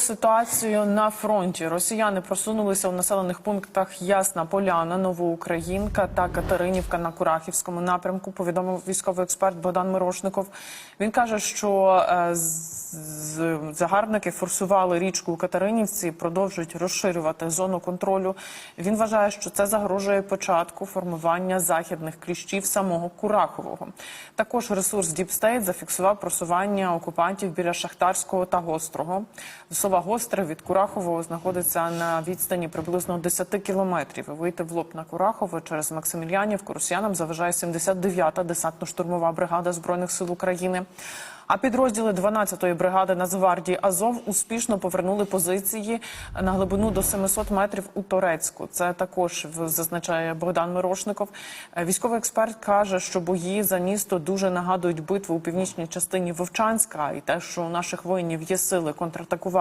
Ситуацію на фронті росіяни просунулися у населених пунктах Ясна Поляна, Новоукраїнка та Катеринівка на Курахівському напрямку. Повідомив військовий експерт Богдан Мирошников. Він каже, що е, загарбники форсували річку у Катеринівці, продовжують розширювати зону контролю. Він вважає, що це загрожує початку формування західних кліщів самого Курахового. Також ресурс Діпстейт зафіксував просування окупантів біля Шахтарського та Гострого. Село Гостре від Курахового знаходиться на відстані приблизно 10 кілометрів. Вийти в лоб на Курахово через Максимілянівку росіянам заважає 79-та десантно-штурмова бригада збройних сил України. А підрозділи 12-ї бригади Нацгвардії Азов успішно повернули позиції на глибину до 700 метрів у Торецьку. Це також зазначає Богдан Мирошников. Е, Військовий експерт каже, що бої за місто дуже нагадують битву у північній частині Вовчанська, і те, що у наших воїнів є сили контратакувати.